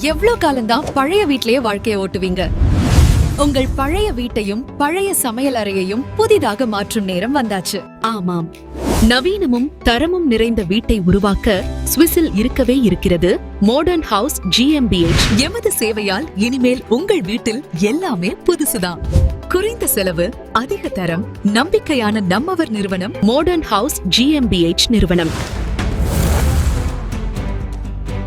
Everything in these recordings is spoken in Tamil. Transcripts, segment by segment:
எவ்வளவு காலம்தான் பழைய வீட்லயே வாழ்க்கையை ஓட்டுவீங்க? உங்கள் பழைய வீட்டையும் பழைய சமையல் அறையையும் புதிதாக மாற்றும் நேரம் வந்தாச்சு. ஆமாம். நவீனமும் தரமும் நிறைந்த வீட்டை உருவாக்க சுவிஸில் இருக்கவே இருக்கிறது மோடர்ன் ஹவுஸ் ஜிஎம்பிஎச் எமது சேவையால் இனிமேல் உங்கள் வீட்டில் எல்லாமே புதுசுதான். குறைந்த செலவு அதிக தரம் நம்பிக்கையான நம்மவர் நிறுவனம் மோடர்ன் ஹவுஸ் ஜிஎம்பிஎச் நிறுவனம்.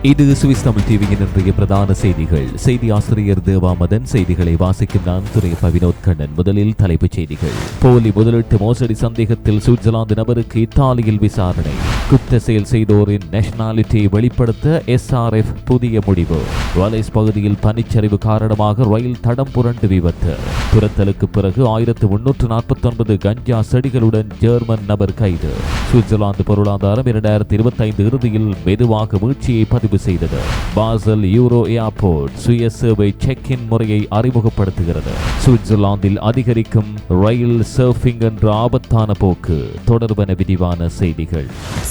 இது சுவிஸ் தமிழ் டிவியின் இன்றைய பிரதான செய்திகள். செய்தி ஆசிரியர் தேவாமதன் செய்திகளை வாசிக்கும் நான் துறை பவினோத் கண்ணன். முதலில் தலைப்புச் செய்திகள். போலி முதலீட்டு மோசடி சந்தேகத்தில் சுவிட்சர்லாந்து நபருக்கு இத்தாலியில் விசாரணை. குத்த செயல் செய்தோரின் நேஷனாலிட்டியை வெளிப்படுத்த எஸ்ஆர்எஃப் புதிய முடிவு. வலைஸ் பகுதியில் பனிச்சரிவு காரணமாக ரயில் தடம் புரண்டு விபத்து. துரத்தலுக்கு பிறகு ஆயிரத்து முன்னூற்று நாற்பத்தி ஒன்பது கஞ்சா செடிகளுடன் ஜெர்மன் நபர் கைது. சுவிட்சர்லாந்து பொருளாதாரம் இரண்டாயிரத்தி இருபத்தைந்து இறுதியில் மெதுவாக வீழ்ச்சியை பதிவு செய்தது. பாசல் யூரோ ஏர்போர்ட் சுய சேவை செக் இன் முறையை அறிமுகப்படுத்துகிறது. சுவிட்சர்லாந்தில் அதிகரிக்கும் ரயில் சர்ஃபிங் என்ற ஆபத்தான போக்கு தொடர்பன விரிவான செய்திகள்.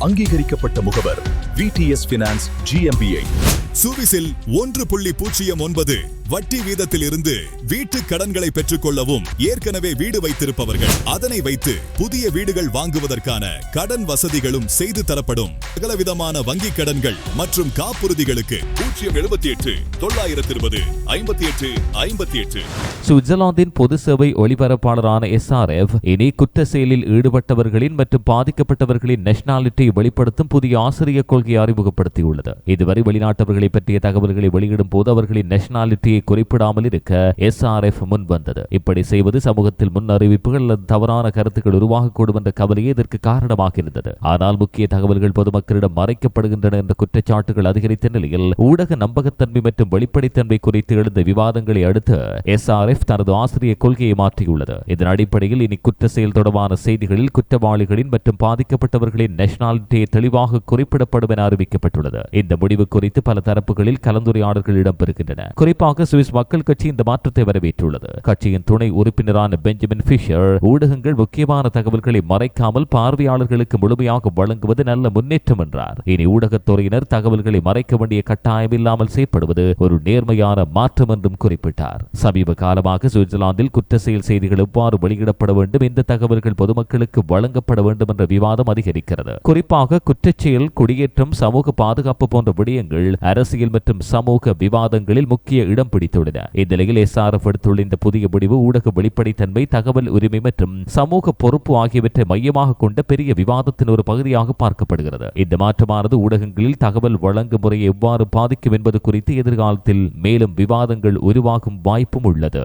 அங்கீகரிக்கப்பட்ட முகவர் விடிஎஸ் பினான்ஸ் ஜிஎம்பிஐ சுவிஸில் ஒன்று புள்ளி பூஜ்ஜியம் ஒன்பது. வட்டி வீதத்தில் இருந்து வீட்டு கடன்களை பெற்றுக்கொள்ளவும் ஏற்கனவே வீடு வைத்திருப்பவர்கள். அதனை வைத்து புதிய வீடுகள் வாங்குவதற்கான கடன் வசதிகளும் செய்து தரப்படும். சகலவிதமான வங்கி கடன்கள் மற்றும் காப்புறுதிகளுக்கு பூஜ்ஜியம் எழுபத்தி எட்டு தொள்ளாயிரத்தி இருபது ஐம்பத்தி எட்டு ஐம்பத்தி எட்டு சுவிட்சர்லாந்தின் பொது சேவை ஒளிபரப்பாளரான எஸ்ஆர்எஃப் இனி குற்ற செயலில் ஈடுபட்டவர்களின் மற்றும் பாதிக்கப்பட்டவர்களின் நேஷனாலிட்டியை வெளிப்படுத்தும் புதிய ஆசிரியர் கொள்கையை அறிமுகப்படுத்தியுள்ளது. இதுவரை வெளிநாட்டவர்களை பற்றிய தகவல்களை வெளியிடும் போது அவர்களின் நேஷனாலிட்டியை குறிப்பிடாமல் இருக்க எஸ்ஆர்எஃப் முன் வந்தது. இப்படி செய்வது சமூகத்தில் முன் அறிவிப்புகள் அல்லது தவறான கருத்துக்கள் உருவாகக்கூடும் என்ற கவலையே இதற்கு காரணமாக இருந்தது ஆனால் முக்கிய தகவல்கள் பொதுமக்களிடம் மறைக்கப்படுகின்றன என்ற குற்றச்சாட்டுகள் அதிகரித்த நிலையில் ஊடக நம்பகத்தன்மை மற்றும் வெளிப்படைத்தன்மை குறித்து எழுந்த விவாதங்களை அடுத்து எஸ்ஆர்எஃப் தனது ஆசிரியர் கொள்கையை மாற்றியுள்ளது. இதன் அடிப்படையில் இனி குற்ற செயல் தொடர்பான செய்திகளில் குற்றவாளிகளின் மற்றும் பாதிக்கப்பட்டவர்களின் நேஷனாலிட்டியை தெளிவாக குறிப்பிடப்படும் என அறிவிக்கப்பட்டுள்ளது. இந்த முடிவு குறித்து பல தரப்புகளில் கலந்துரையாடல்கள் இடம்பெறுகின்றன. குறிப்பாக சுவிஸ் மக்கள் கட்சி இந்த மாற்றத்தை வரவேற்றுள்ளது. கட்சியின் துணை உறுப்பினரான பெஞ்சமின் பிஷர் ஊடகங்கள் முக்கியமான தகவல்களை மறைக்காமல் பார்வையாளர்களுக்கு முழுமையாக வழங்குவது நல்ல முன்னேற்றம் என்றார். இனி ஊடகத்துறையினர் தகவல்களை மறைக்க வேண்டிய கட்டாயம் இல்லாமல் செயற்படுவது ஒரு நேர்மையான மாற்றம் என்றும் குறிப்பிட்டார். சமீப காலமாக சுவிட்சர்லாந்தில் குற்ற செயல் செய்திகள் எவ்வாறு வெளியிடப்பட வேண்டும் இந்த தகவல்கள் பொதுமக்களுக்கு வழங்கப்பட வேண்டும் என்ற விவாதம் அதிகரிக்கிறது. குறிப்பாக குற்றச்செயல் குடியேற்றம் சமூக பாதுகாப்பு போன்ற விடயங்கள் அரசியல் மற்றும் சமூக விவாதங்களில் முக்கிய இடம் பிடித்துள்ளன இந்நிலையில் எஸ்ஆர்எஃப் எடுத்துள்ள இந்த புதிய முடிவு ஊடக வெளிப்படைத்தன்மை தகவல் உரிமை மற்றும் சமூக பொறுப்பு ஆகியவற்றை மையமாக கொண்ட பெரிய விவாதத்தின் ஒரு பகுதியாக பார்க்கப்படுகிறது. இந்த மாற்றமானது ஊடகங்களில் தகவல் வழங்கும் முறையை எவ்வாறு பாதிக்கும் என்பது குறித்து எதிர்காலத்தில் மேலும் விவாதங்கள் உருவாகும் வாய்ப்பும் உள்ளது.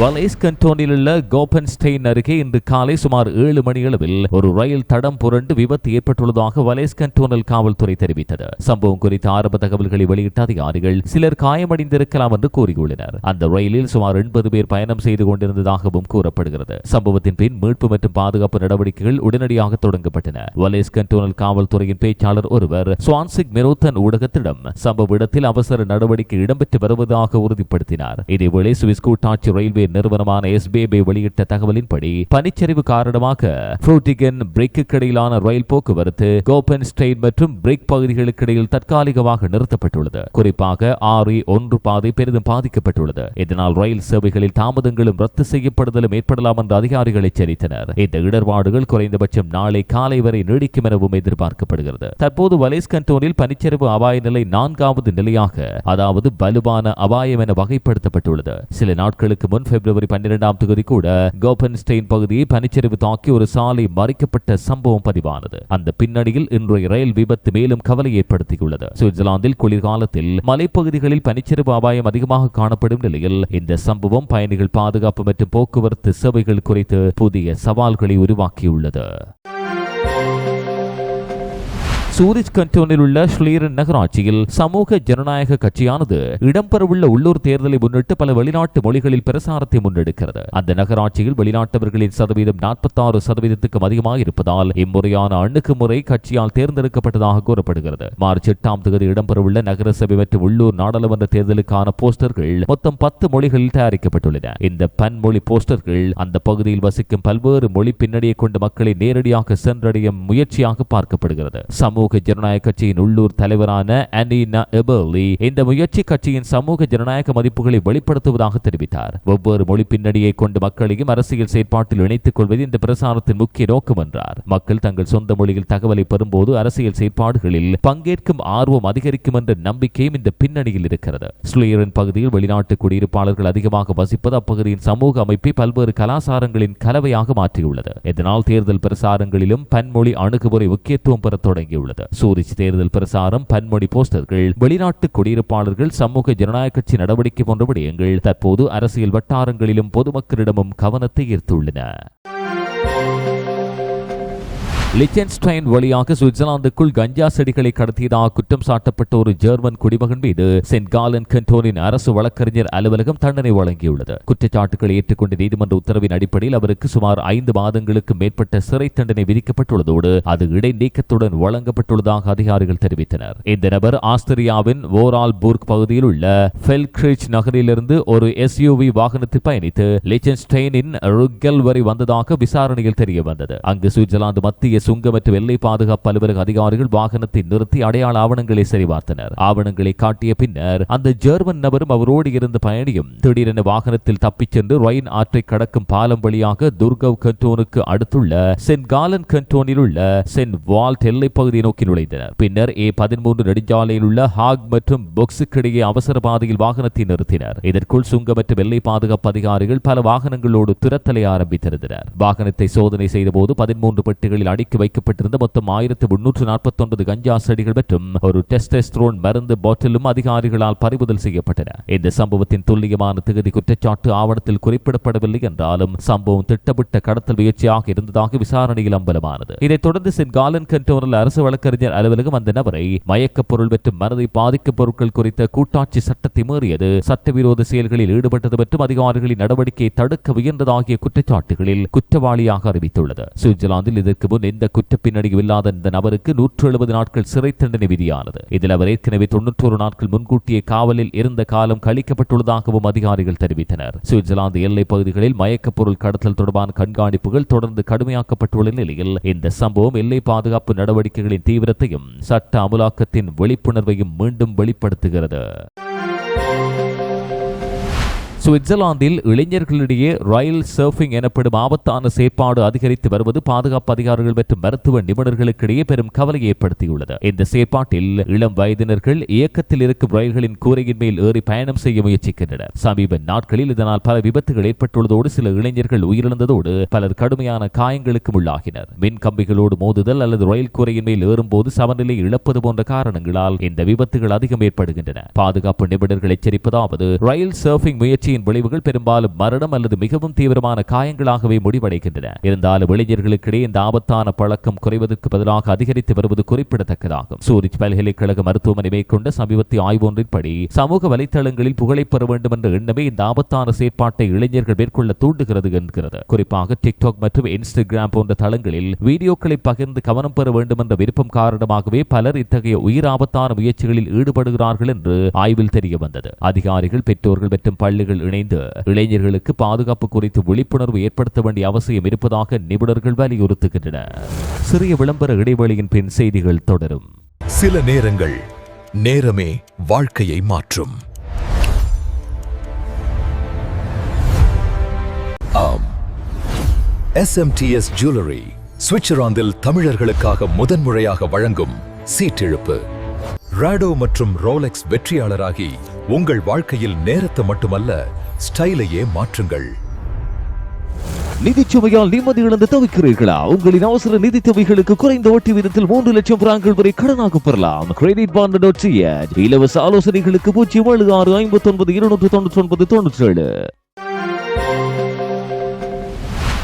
வலேஸ் கண்டோனில் உள்ள கோபன்ஸ்டெயின் அருகே இன்று காலை சுமார் ஏழு மணியளவில் ஒரு ரயில் தடம் புரண்டு விபத்து ஏற்பட்டுள்ளதாக வலேஸ் கண்டோனல் காவல்துறை தெரிவித்தது. சம்பவம் குறித்த ஆரம்ப தகவல்களை வெளியிட்ட அதிகாரிகள் சிலர் காயமடைந்திருக்கலாம் என்று கூறியுள்ளனர். அந்த ரயிலில் சுமார் எண்பது பேர் பயணம் செய்து கொண்டிருந்ததாகவும் கூறப்படுகிறது. சம்பவத்தின் பின் மீட்பு மற்றும் பாதுகாப்பு நடவடிக்கைகள் உடனடியாக தொடங்கப்பட்டன. வலேஸ் கண்டோனல் காவல்துறையின் பேச்சாளர் ஒருவர் சுவான்சிக் மெரோத்தன் ஊடகத்திடம் சம்பவ இடத்தில் அவசர நடவடிக்கை இடம்பெற்று வருவதாக உறுதிப்படுத்தினார். இதேவேளை சுவிஸ் கூட்டாட்சி ரயில்வே நிறுவனமான எஸ்பிபி வெளியிட்ட தகவலின்படி பனிச்சரிவு காரணமாக புரூட்டிகன் பிரிக்கு இடையிலான ரயில் போக்குவரத்து கோபன் ஸ்டெயின் மற்றும் பிரிக் பகுதிகளுக்கு இடையில் தற்காலிகமாக நிறுத்தப்பட்டுள்ளது. குறிப்பாக ஆறு ஒன்று பாதை பெரிதும் பாதிக்கப்பட்டுள்ளது. இதனால் ரயில் சேவைகளில் தாமதங்களும் ரத்து செய்யப்படுதலும் ஏற்படலாம் என்று அதிகாரிகள் எச்சரித்தனர். இந்த இடர்பாடுகள் குறைந்தபட்சம் நாளை காலை வரை நீடிக்கும் எனவும் எதிர்பார்க்கப்படுகிறது. தற்போது வலேஸ் கண்டோனில் பனிச்சரிவு அபாய நிலை நான்காவது நிலையாக அதாவது வலுவான அபாயம் என வகைப்படுத்தப்பட்டுள்ளது. சில நாட்களுக்கு முன் பிப்ரவரி பன்னிரெண்டாம் தொகுதி கூட கோபன்ஸ்டெயின் பகுதியை பனிச்சரிவு தாக்கி ஒரு சாலை மறிக்கப்பட்ட சம்பவம் பதிவானது. அந்த பின்னணியில் இன்றைய ரயில் விபத்து மேலும் கவலை ஏற்படுத்தியுள்ளது. சுவிட்சர்லாந்தில் குளிர்காலத்தில் மலைப்பகுதிகளில் பனிச்சரிவு அபாயம் அதிகமாக காணப்படும் நிலையில் இந்த சம்பவம் பயணிகள் பாதுகாப்பு மற்றும் போக்குவரத்து சேவைகள் குறித்து புதிய சவால்களை உருவாக்கியுள்ளது. சூரிஜ் கண்டோனில் உள்ள ஸ்லீரன் நகராட்சியில் சமூக ஜனநாயக கட்சியானது இடம்பெறவுள்ள உள்ளூர் தேர்தலை முன்னிட்டு பல வெளிநாட்டு மொழிகளில் பிரசாரத்தை முன்னெடுக்கிறது. அந்த நகராட்சியில் வெளிநாட்டவர்களின் சதவீதம் நாற்பத்தாறு சதவீதத்துக்கும் அதிகமாக இருப்பதால் இம்முறையான அணுகுமுறை கட்சியால் தேர்ந்தெடுக்கப்பட்டதாக கூறப்படுகிறது. மார்ச் எட்டாம் தேதி இடம்பெறவுள்ள நகரசபை மற்றும் உள்ளூர் நாடாளுமன்ற தேர்தலுக்கான போஸ்டர்கள் மொத்தம் பத்து மொழிகளில் தயாரிக்கப்பட்டுள்ளன. இந்த பன்மொழி போஸ்டர்கள் அந்த பகுதியில் வசிக்கும் பல்வேறு மொழி பின்னணியை கொண்ட மக்களை நேரடியாக சென்றடையும் முயற்சியாக பார்க்கப்படுகிறது. சமூக ஜனநாயக கட்சியின் உள்ளூர் தலைவரான அனினா எபர்லி இந்த முயற்சி கட்சியின் சமூக ஜனநாயக மதிப்புகளை வெளிப்படுத்துவதாக தெரிவித்தார். ஒவ்வொரு மொழி பின்னணியை கொண்டு மக்களையும் அரசியல் செயற்பாட்டில் இணைத்துக் கொள்வது இந்த பிரசாரத்தின் முக்கிய நோக்கம் என்றார். மக்கள் தங்கள் சொந்த மொழியில் தகவலை பெறும்போது அரசியல் செயற்பாடுகளில் பங்கேற்கும் ஆர்வம் அதிகரிக்கும் என்ற நம்பிக்கையும் இந்த பின்னணியில் இருக்கிறது. ஸ்லீரன் பகுதியில் வெளிநாட்டு குடியிருப்பாளர்கள் அதிகமாக வசிப்பது அப்பகுதியின் சமூக அமைப்பை பல்வேறு கலாச்சாரங்களின் கலவையாக மாற்றியுள்ளது. இதனால் தேர்தல் பிரசாரங்களிலும் பன்மொழி அணுகுமுறை முக்கியத்துவம் பெறத் தொடங்கியுள்ளது. சூரிச் தேர்தல் பிரசாரம் பன்மொழி போஸ்டர்கள் வெளிநாட்டு குடியிருப்பாளர்கள் சமூக ஜனநாயக கட்சி நடவடிக்கை போன்ற விடயங்கள் தற்போது அரசியல் வட்டாரங்களிலும் பொதுமக்களிடமும் கவனத்தை ஈர்த்துள்ளன. லிச்சன்ஸ்டைன் வழியாக சுவிட்சர்லாந்துக்குள் கஞ்சா செடிகளை கடத்தியதாக குற்றம் சாட்டப்பட்ட ஒரு ஜெர்மன் குடிமகன் மீது சென்ட் காலன் கண்டோனின் அரசு வழக்கறிஞர் அலுவலகம் தண்டனை வழங்கியுள்ளது. குற்றச்சாட்டுகளை ஏற்றுக்கொண்ட நீதிமன்ற உத்தரவின் அடிப்படையில் அவருக்கு சுமார் ஐந்து மாதங்களுக்கு மேற்பட்ட சிறை தண்டனை விதிக்கப்பட்டுள்ளதோடு அது இடைநீக்கத்துடன் வழங்கப்பட்டுள்ளதாக அதிகாரிகள் தெரிவித்தனர். இந்த நபர் ஆஸ்திரியாவின் ஓரால்பூர்க் பகுதியில் உள்ள ஃபெல்க்ரிச் நகரிலிருந்து ஒரு எஸ்யூவி வாகனத்தில் பயணித்து லிச்சன்ஸ்டைனின் ருக்கல் வரை வந்ததாக விசாரணையில் தெரிய வந்தது அங்கு சுவிட்சர்லாந்து மத்திய சுங்க மற்றும் எல்லை பாதுகாப்பு அலுவலக அதிகாரிகள் வாகனத்தை நிறுத்தி அடையாள ஆவணங்களை சரிபார்த்தனர். ஆவணங்களை காட்டிய பின்னர் அந்த ஜெர்மன் நபரும் அவரோடு இருந்த பயணியும் திடீரென வாகனத்தில் தப்பிச் சென்று ரயின் ஆற்றை கடக்கும் பாலம் வழியாக துர்கவ் கண்டோனுக்கு அடுத்துள்ள சென்ட் காலன் கண்டோனில் உள்ள சென்ட் வால்ட் எல்லை பகுதியை நோக்கி நுழைந்தனர். பின்னர் ஏ பதிமூன்று நெடுஞ்சாலையில் உள்ள ஹாக் மற்றும் பொக்ஸுக்கிடையே அவசர பாதையில் வாகனத்தை நிறுத்தினர். இதற்குள் சுங்க மற்றும் எல்லை பாதுகாப்பு அதிகாரிகள் பல வாகனங்களோடு துரத்தலை ஆரம்பித்திருந்தனர். வாகனத்தை சோதனை செய்தபோது பதிமூன்று பெட்டிகளில் அடி அடுக்கி வைக்கப்பட்டிருந்த மொத்தம் ஆயிரத்து முன்னூற்று நாற்பத்தி ஒன்பது கஞ்சா செடிகள் மற்றும் ஒரு டெஸ்டெஸ்ட்ரோன் மருந்து பாட்டிலும் அதிகாரிகளால் பறிமுதல் செய்யப்பட்டன. இந்த சம்பவத்தின் துல்லியமான திகதி குற்றச்சாட்டு ஆவணத்தில் குறிப்பிடப்படவில்லை என்றாலும் சம்பவம் திட்டமிட்ட கடத்தல் முயற்சியாக இருந்ததாக விசாரணையில் அம்பலமானது. இதைத் தொடர்ந்து சென்காலன் காலன் அரசு வழக்கறிஞர் அலுவலகம் அந்த நபரை மயக்கப் பொருள் மற்றும் மனதை பாதிக்கும் பொருட்கள் குறித்த கூட்டாட்சி சட்டத்தை மீறியது சட்டவிரோத செயல்களில் ஈடுபட்டது மற்றும் அதிகாரிகளின் நடவடிக்கையை தடுக்க முயன்றதாகிய குற்றச்சாட்டுகளில் குற்றவாளியாக அறிவித்துள்ளது. சுவிட்சர்லாந்தில் இதற்கு முன் எந்த குற்றப்பின்னணியும் இல்லாத இந்த நபருக்கு நூற்று எழுபது நாட்கள் சிறை தண்டனை விதியானது. இதில் அவர் ஏற்கனவே தொன்னூற்றோரு நாட்கள் முன்கூட்டியே காவலில் இருந்த காலம் கழிக்கப்பட்டுள்ளதாகவும் அதிகாரிகள் தெரிவித்தனர். சுவிட்சர்லாந்து எல்லை பகுதிகளில் மயக்கப் பொருள் கடத்தல் தொடர்பான கண்காணிப்புகள் தொடர்ந்து கடுமையாக்கப்பட்டுள்ள நிலையில் இந்த சம்பவம் எல்லை பாதுகாப்பு நடவடிக்கைகளின் தீவிரத்தையும் சட்ட அமலாக்கத்தின் விழிப்புணர்வையும் மீண்டும் வெளிப்படுத்துகிறது. சுவிட்சர்லாந்தில் இளைஞர்களிடையே ரயில் சர்ஃபிங் எனப்படும் ஆபத்தான செயற்பாடு அதிகரித்து வருவது பாதுகாப்பு அதிகாரிகள் மற்றும் மருத்துவ நிபுணர்களுக்கிடையே பெரும் கவலையை ஏற்படுத்தியுள்ளது. இந்த செயற்பாட்டில் இளம் வயதினர்கள் இயக்கத்தில் இருக்கும் ரயில்களின் கூரையின் மேல் ஏறி பயணம் செய்ய முயற்சிக்கின்றனர். சமீப நாட்களில் இதனால் பல விபத்துகள் ஏற்பட்டுள்ளதோடு சில இளைஞர்கள் உயிரிழந்ததோடு பலர் கடுமையான காயங்களுக்கும் உள்ளாகினர். மின் கம்பிகளோடு மோதுதல் அல்லது ரயில் கூரையின் மேல் ஏறும்போது சமநிலை இழப்பது போன்ற காரணங்களால் இந்த விபத்துகள் அதிகம் ஏற்படுகின்றன. பாதுகாப்பு நிபுணர்கள் எச்சரிப்பதாவது ரயில் சர்ஃபிங் முயற்சியின் விளைவுகள் பெரும்பாலும் மரணம் அல்லது மிகவும் தீவிரமான காயங்களாகவே முடிவடைகின்றன. இருந்தாலும் இளைஞர்களுக்கிடையே இந்த ஆபத்தான பழக்கம் குறைவதற்கு பதிலாக அதிகரித்து வருவது குறிப்பிடத்தக்கதாகும். சூரிச் பல்கலைக்கழக மருத்துவமனை மேற்கொண்ட சமீபத்திய ஆய்வு ஒன்றின்படி சமூக வலைத்தளங்களில் புகழை பெற வேண்டும் என்ற எண்ணமே இந்த ஆபத்தான செயற்பாட்டை இளைஞர்கள் மேற்கொள்ள தூண்டுகிறது என்கிறது. குறிப்பாக டிக்டாக் மற்றும் இன்ஸ்டாகிராம் போன்ற தளங்களில் வீடியோக்களை பகிர்ந்து கவனம் பெற வேண்டும் என்ற விருப்பம் காரணமாகவே பலர் இத்தகைய உயிர் ஆபத்தான முயற்சிகளில் ஈடுபடுகிறார்கள் என்று ஆய்வில் தெரிய வந்தது அதிகாரிகள் பெற்றோர்கள் மற்றும் பள்ளிகள் இணைந்து இளைஞர்களுக்கு பாதுகாப்பு குறித்து விழிப்புணர்வு ஏற்படுத்த வேண்டிய அவசியம் இருப்பதாக நிபுணர்கள் வலியுறுத்துகின்றனர் சிறிய விளம்பர இடைவெளியின் பின் செய்திகள் தொடரும். சில நேரங்கள் நேரமே வாழ்க்கையை மாற்றும். ஆம். எஸ்எம்டிஎஸ் ஜுவல்லரி சுவிட்சர்லாந்தில் தமிழர்களுக்காக முதன்முறையாக வழங்கும் சீட்டிழுப்பு. ராடோ மற்றும் ரோலெக்ஸ் வெற்றியாளராகி உங்கள் வாழ்க்கையில் நேரத்தை மட்டுமல்ல ஸ்டைலையே மாற்றுங்கள். நிதிச்சுமையால் நிம்மதி இழந்து தவிக்கிறீர்களா? உங்களின் அவசர நிதி தேவைகளுக்கு குறைந்த வட்டி விதத்தில் மூன்று லட்சம் பிராங்கள் வரை கடனாக பெறலாம். கிரெடிட் பாண்ட் டாட் இலவச ஆலோசனைகளுக்கு பூஜ்ஜியம் ஏழு ஆறு ஐம்பத்தி ஒன்பது இருநூற்று தொண்ணூற்றி ஒன்பது தொண்ணூற்றி ஏழு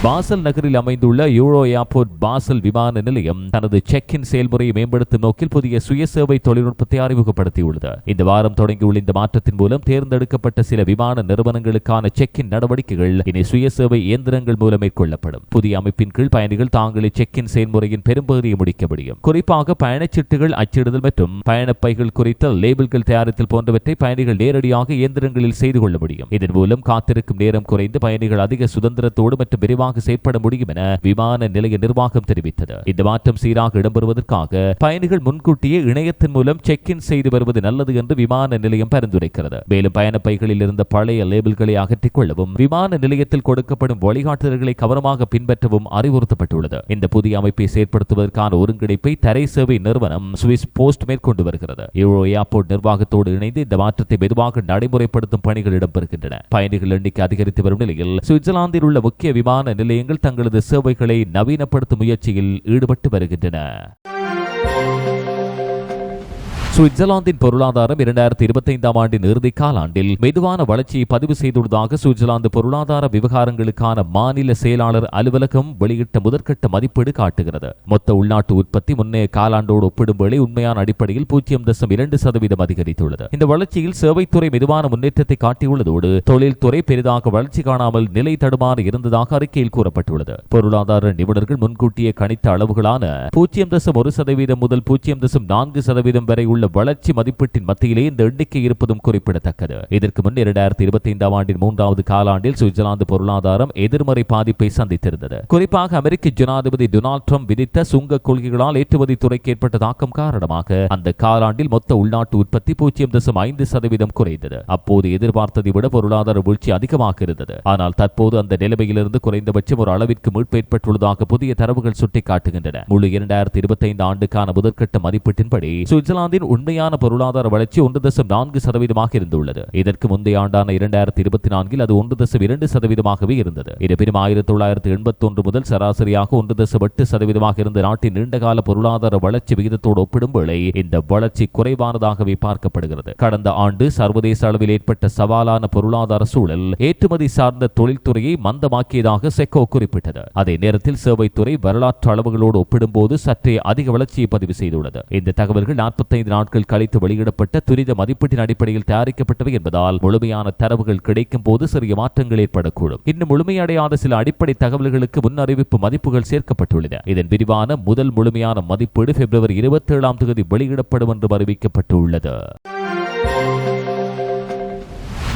பாசல் நகரில் அமைந்துள்ள யூரோ ஏர்போர்ட் பாசல் விமான நிலையம் தனது செக் இன் செயல்முறையை மேம்படுத்தும் நோக்கில் புதிய சுய சேவை தொழில்நுட்பத்தை அறிமுகப்படுத்தியுள்ளது. இந்த வாரம் தொடங்கியுள்ள இந்த மாற்றத்தின் மூலம் தேர்ந்தெடுக்கப்பட்ட சில விமான நிறுவனங்களுக்கான செக் இன் நடவடிக்கைகள் இனி சுய சேவை இயந்திரங்கள் மூலம் மேற்கொள்ளப்படும். புதிய அமைப்பின் கீழ் பயணிகள் தாங்களே செக் இன் செயல்முறையின் பெரும்பகுதியை முடிக்க முடியும். குறிப்பாக பயணச்சீட்டுகள் அச்சிடுதல் மற்றும் பயணப்பைகள் குறித்த லேபிள்கள் தயாரித்தல் போன்றவற்றை பயணிகள் நேரடியாக இயந்திரங்களில் செய்து கொள்ள முடியும். இதன் மூலம் காத்திருக்கும் நேரம் குறைந்து பயணிகள் அதிக சுதந்திரத்தோடு மற்றும் விரிவாக செயற்பட முடியும் என விமான நிலைய நிர்வாகம் தெரிவித்தது. இந்த மாற்றம் சீராக இடம்பெறுவதற்காக பயணிகள் முன்கூட்டியே இணையத்தின் மூலம் செக் இன் செய்து வருவது நல்லது என்று விமான நிலையம் பரிந்துரைக்கிறது. மேலும் பயணப்பைகளில் இருந்த பழைய லேபிள்களை அகற்றிக் கொள்ளவும் விமான நிலையத்தில் கொடுக்கப்படும் வழிகாட்டுதல்களை கவனமாக பின்பற்றவும் அறிவுறுத்தப்பட்டுள்ளது. இந்த புதிய அமைப்பை செயற்படுத்துவதற்கான ஒருங்கிணைப்பை தரை சேவை நிறுவனம் சுவிஸ் போஸ்ட் மேற்கொண்டு வருகிறது. யூரோ ஏர்போர்ட் நிர்வாகத்தோடு இணைந்து இந்த மாற்றத்தை மெதுவாக நடைமுறைப்படுத்தும் பணிகள் இடம்பெறுகின்றன. பயணிகள் எண்ணிக்கை அதிகரித்து வரும் நிலையில் சுவிட்சர்லாந்தில் உள்ள முக்கிய விமான நிலையங்கள் தங்களது சேவைகளை நவீனப்படுத்தும் முயற்சியில் ஈடுபட்டு வருகின்றன. சுவிட்சர்லாந்தின் பொருளாதாரம் இரண்டாயிரத்தி இருபத்தைந்தாம் ஆண்டின் இறுதி காலாண்டில் மெதுவான வளர்ச்சியை பதிவு செய்துள்ளதாக சுவிட்சர்லாந்து பொருளாதார விவகாரங்களுக்கான மாநில செயலாளர் அலுவலகம் வெளியிட்ட முதற்கட்ட மதிப்பீடு காட்டுகிறது. மொத்த உள்நாட்டு உற்பத்தி முன்னைய காலாண்டோடு ஒப்பிடும் வேளை உண்மையான அடிப்படையில் பூஜ்ஜியம் தசம் இரண்டு சதவீதம் அதிகரித்துள்ளது. இந்த வளர்ச்சியில் சேவைத்துறை மெதுவான முன்னேற்றத்தை காட்டியுள்ளதோடு தொழில்துறை பெரிதாக வளர்ச்சி காணாமல் நிலை தடுமாறி இருந்ததாக அறிக்கையில் கூறப்பட்டுள்ளது. பொருளாதார நிபுணர்கள் முன்கூட்டியே கணித்த அளவுகளான பூஜ்ஜியம் தசம் ஒரு சதவீதம் முதல் பூஜ்ஜியம் தசம் நான்கு சதவீதம் வரை உள்ள உள்ள வளர்ச்சி மதிப்பீட்டின் மத்தியிலே இந்த எண்ணிக்கை இருப்பதும் குறிப்பிடத்தக்கது. இதற்கு முன் இரண்டாயிரத்தி இருபத்தி ஐந்தாம் ஆண்டின் மூன்றாவது காலாண்டில் சுவிட்சர்லாந்து பொருளாதாரம் எதிர்மறை பாதிப்பை சந்தித்திருந்தது. குறிப்பாக அமெரிக்க ஜனாதிபதி டொனால்ட் ட்ரம்ப் விதித்த சுங்க கொள்கைகளால் ஏற்றுமதி துறைக்கு ஏற்பட்ட தாக்கம் காரணமாக அந்த காலாண்டில் மொத்த உள்நாட்டு உற்பத்தி பூஜ்ஜியம் தசம் ஐந்து சதவீதம் குறைந்தது. அப்போது எதிர்பார்த்ததை விட பொருளாதார வீழ்ச்சி அதிகமாக இருந்தது. ஆனால் தற்போது அந்த நிலைமையிலிருந்து குறைந்தபட்சம் ஒரு அளவிற்கு மீட்பு ஏற்பட்டுள்ளதாக புதிய தரவுகள் சுட்டிக்காட்டுகின்றன. முழு இரண்டாயிரத்தி இருபத்தி ஐந்து ஆண்டுக்கான முதற்கட்ட மதிப்பீட்டின்படி சுவிட்சர்லாந்தின் உண்மையான பொருளாதார வளர்ச்சி ஒன்று தசம் நான்கு சதவீதமாக இருந்துள்ளது. இதற்கு முந்தைய ஆண்டான இரண்டாயிரத்தி இருபத்தி நான்கில் அது ஒன்று தசம் இரண்டு சதவீதமாகவே இருந்தது. இருப்பினும் ஆயிரத்தி தொள்ளாயிரத்தி எண்பத்தி ஒன்று முதல் சராசரியாக ஒன்று தசம் எட்டு சதவீதமாக இருந்த நாட்டின் நீண்டகால பொருளாதார வளர்ச்சி விகிதத்தோடு ஒப்பிடும் வேளை இந்த வளர்ச்சி குறைவானதாகவே பார்க்கப்படுகிறது. கடந்த ஆண்டு சர்வதேச அளவில் ஏற்பட்ட சவாலான பொருளாதார சூழல் ஏற்றுமதி சார்ந்த தொழில்துறையை மந்தமாக்கியதாக செக்கோ குறிப்பிட்டது. அதே நேரத்தில் சேவைத்துறை வரலாற்று அளவுகளோடு ஒப்பிடும்போது சற்றே அதிக வளர்ச்சியை பதிவு செய்துள்ளது. இந்த தகவல்கள் நாற்பத்தைந்து நாட்கள் கழித்து வெளியிடப்பட்ட துரித மதிப்பீட்டின் அடிப்படையில் தயாரிக்கப்பட்டவை என்பதால் முழுமையான தரவுகள் கிடைக்கும் போது சிறிய மாற்றங்கள் ஏற்படக்கூடும். இன்னும் முழுமையடையாத சில அடிப்படை தகவல்களுக்கு முன் அறிவிப்பு மதிப்புகள் சேர்க்கப்பட்டுள்ளன. இதன் விரிவான முதல் முழுமையான மதிப்பீடு பிப்ரவரி இருபத்தி ஏழாம் தேதி வெளியிடப்படும் என்றும் அறிவிக்கப்பட்டுள்ளது.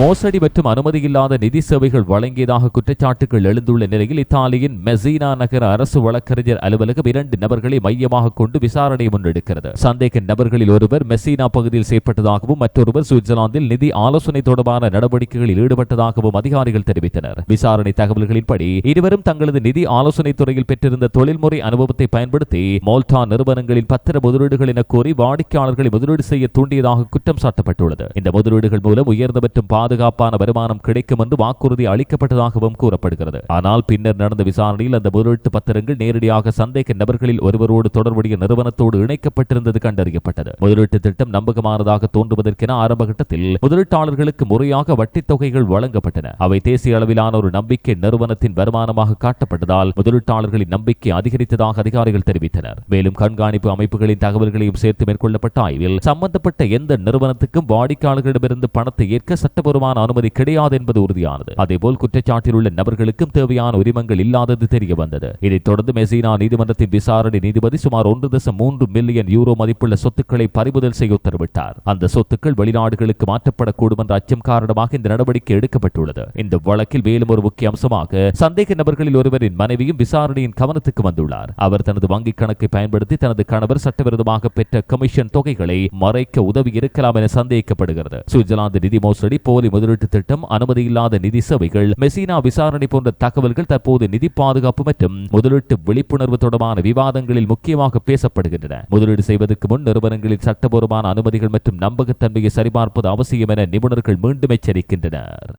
மோசடி மற்றும் அனுமதியில்லாத நிதி சேவைகள் வழங்கியதாக குற்றச்சாட்டுகள் எழுந்துள்ள நிலையில் இத்தாலியின் மெசீனா நகர அரசு வழக்கறிஞர் அலுவலகம் இரண்டு நபர்களை மையமாக கொண்டு விசாரணை முன்னெடுக்கிறது. சந்தேக நபர்களில் ஒருவர் மெசீனா பகுதியில் செயற்பட்டதாகவும் மற்றொருவர் சுவிட்சர்லாந்தில் நிதி ஆலோசனை தொடர்பான நடவடிக்கைகளில் ஈடுபட்டதாகவும் அதிகாரிகள் தெரிவித்தனர். விசாரணை தகவல்களின்படி இருவரும் தங்களது நிதி ஆலோசனை துறையில் பெற்றிருந்த தொழில்முறை அனுபவத்தை பயன்படுத்தி மோல்டா நிறுவனங்களின் பத்திர முதலீடுகள் என கோரி வாடிக்கையாளர்களை முதலீடு செய்ய தூண்டியதாக குற்றம் சாட்டப்பட்டுள்ளது. இந்த முதலீடுகள் மூலம் உயர்ந்த மற்றும் பாதுகாப்பான வருமானம் கிடைக்கும் என்று வாக்குறுதி அளிக்கப்பட்டதாகவும் கூறப்படுகிறது. ஆனால் பின்னர் நடந்த விசாரணையில் அந்த முதலீட்டு பத்திரங்கள் நேரடியாக சந்தேக நபர்களில் ஒருவரோடு தொடர்புடைய நிறுவனத்தோடு இணைக்கப்பட்டிருந்தது கண்டறியப்பட்டது. முதலீட்டு திட்டம் நம்பகமானதாக தோன்றுவதற்கென ஆரம்ப கட்டத்தில் முதலீட்டாளர்களுக்கு முறையாக வட்டித் தொகைகள் வழங்கப்பட்டன. அவை தேசிய அளவிலான ஒரு நம்பிக்கை நிறுவனத்தின் வருமானமாக காட்டப்பட்டதால் முதலீட்டாளர்களின் நம்பிக்கை அதிகரித்ததாக அதிகாரிகள் தெரிவித்தனர். மேலும் கண்காணிப்பு அமைப்புகளின் தகவல்களையும் சேர்த்து மேற்கொள்ளப்பட்ட ஆய்வில் சம்பந்தப்பட்ட எந்த நிறுவனத்துக்கும் வாடிக்கையாளர்களிடமிருந்து பணத்தை ஏற்க சட்டபூர்வமான அனுமதி கிடையாது என்பது உறுதியானது. அதேபோல் குற்றச்சாட்டில் உள்ள நபர்களுக்கும் தேவையான உரிமங்கள் இல்லாதது தெரிய வந்தது. இதைத் தொடர்ந்து மெசீனா நீதிமன்றத்தின் விசாரணை நீதிபதி சுமார் ஒன்று தசம் மூன்று மில்லியன் யூரோ மதிப்புள்ள சொத்துக்களை பறிமுதல் செய்ய உத்தரவிட்டார். அந்த சொத்துக்கள் வெளிநாடுகளுக்கு மாற்றப்படக்கூடும் என்ற அச்சம் காரணமாக இந்த நடவடிக்கை எடுக்கப்பட்டுள்ளது. இந்த வழக்கில் மேலும் ஒரு முக்கிய அம்சமாக சந்தேக நபர்களில் ஒருவரின் மனைவியும் விசாரணையின் கவனத்துக்கு வந்துள்ளார். அவர் தனது வங்கிக் கணக்கை பயன்படுத்தி தனது கணவர் சட்டவிரோதமாக பெற்ற கமிஷன் தொகைகளை மறைக்க உதவி இருக்கலாம் என சந்தேகிக்கப்படுகிறது. சுவிட்சர்லாந்து நிதி மோசடி போலி முதலீட்டு திட்டம் அனுமதியில்லாத நிதி சபைகள் மெசினா விசாரணை போன்ற தகவல்கள் தற்போது நிதி பாதுகாப்பு மற்றும் முதலீட்டு விழிப்புணர்வு தொடர்பான விவாதங்களில் முக்கியமாக பேசப்படுகின்றன. முதலீடு செய்வதற்கு முன் நிறுவனங்களின் சட்டபூர்வமான அனுமதிகள் மற்றும் நம்பகத்தன்மையை சரிபார்ப்பது அவசியம் என நிபுணர்கள் மீண்டும் எச்சரிக்கின்றனர்.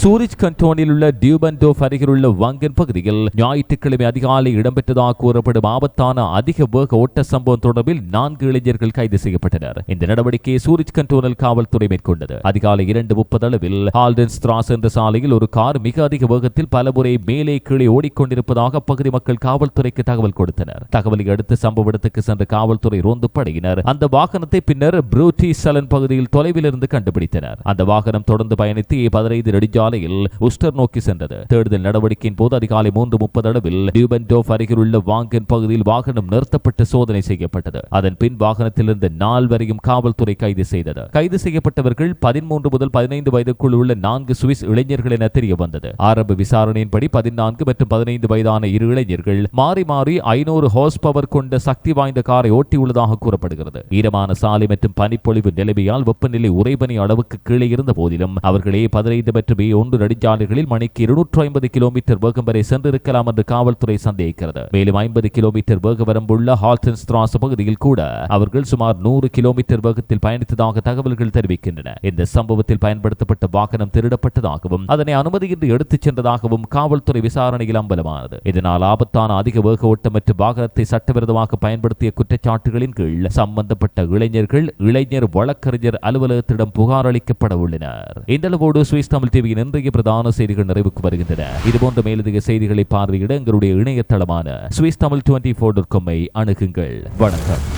சூரிஜ் கண்டோனில் உள்ள டியூபன்டோப் அருகில் உள்ள வங்கன் பகுதியில் ஞாயிற்றுக்கிழமை அதிகாலை இடம்பெற்றதாக கூறப்படும் ஆபத்தான அதிக வேக ஓட்ட சம்பவம் தொடர்பில் நான்கு இளைஞர்கள் கைது செய்யப்பட்டனர். இந்த நடவடிக்கையை சூரிஜ் கண்டோனல் காவல்துறை மேற்கொண்டது. அதிகாலை இரண்டு முப்பது அளவில் ஹால்டன் ஸ்ட்ராஸ் என்ற சாலையில் ஒரு கார் மிக அதிக வேகத்தில் பலமுறை மேலே கீழே ஓடிக்கொண்டிருப்பதாக அப்பகுதி மக்கள் காவல்துறைக்கு தகவல் கொடுத்தனர். தகவலை அடுத்து சம்பவ இடத்துக்கு சென்ற காவல்துறை ரோந்து படையினர் அந்த வாகனத்தை பின்னர் புரூட்டி சலன் பகுதியில் தொலைவில் இருந்து கண்டுபிடித்தனர். அந்த வாகனம் தொடர்ந்து பயணித்து பதினைந்து நெடுஞ்சாலையில் உஸ்டர் நோக்கி சென்றது. தேடுதல் நடவடிக்கையின் போது அதிகாலை மூன்று முப்பது அளவில் டியூபன்டோப் அருகில் உள்ள வாங்கன் பகுதியில் வாகனம் நிறுத்தப்பட்டு சோதனை செய்யப்பட்டது. அதன் பின் வாகனத்தில் இருந்த நால்வரையும் காவல்துறை கைது செய்தது. கைது செய்யப்பட்டவர்கள் பதிமூன்று முதல் பதினைந்து வயதுக்குள் உள்ள நான்கு சுவிஸ் இளைஞர்கள் என தெரிய வந்தது. ஆரம்ப விசாரணையின்படி பதினான்கு மற்றும் பதினைந்து வயதான இரு இளைஞர்கள் மாறி மாறி ஐநூறு ஹார்ஸ் பவர் கொண்ட சக்தி வாய்ந்த காரை ஓட்டியுள்ளதாக கூறப்படுகிறது. ஈரமான சாலை மற்றும் பனிப்பொழிவு நிலைமையால் வெப்பநிலை உறைபனி அளவுக்கு கீழே இருந்த போதிலும் அவர்களே பதினைந்து மற்றும் ஒன்று நெடுஞ்சாலைகளில் மணிக்கு இருநூற்று ஐம்பது கிலோமீட்டர் வேகம் வரை சென்றிருக்கலாம் என்று காவல்துறை சந்தேகிக்கிறது. மேலும் ஐம்பது கிலோமீட்டர் வேக வரம்புள்ள ஹால்டன் ஸ்ட்ராஸ் பகுதியில் கூட அவர்கள் சுமார் நூறு கிலோமீட்டர் வேகத்தில் பயணித்ததாக தகவல்கள் தெரிவிக்கின்றன. இந்த சம்பவத்தில் பயன்படுத்தப்பட்ட வாகனம் திருடப்பட்டதாகவும் அதனை அனுமதியின்றி எடுத்துச் சென்றதாகவும் காவல்துறை விசாரணையில் அம்பலமானது. இதனால் ஆபத்தான அதிக வேக ஓட்டமற்ற வாகனத்தை சட்டவிரோதமாக பயன்படுத்திய குற்றச்சாட்டுகளின் கீழ் சம்பந்தப்பட்ட இளைஞர்கள் இளைஞர் வழக்கறிஞர் அலுவலகத்திடம் புகார் அளிக்கப்பட உள்ளனர். இந்த அளவோடு சுவிஸ் தமிழ் டிவியின் இன்றைய பிரதான செய்திகள் நிறைவுக்கு வருகின்றன. இதுபோன்ற மேலதிக செய்திகளை பார்வையிட எங்களுடைய இணையதளமான சுவிஸ் தமிழ் டுவெண்டி போர் அணுகுங்கள். வணக்கம்.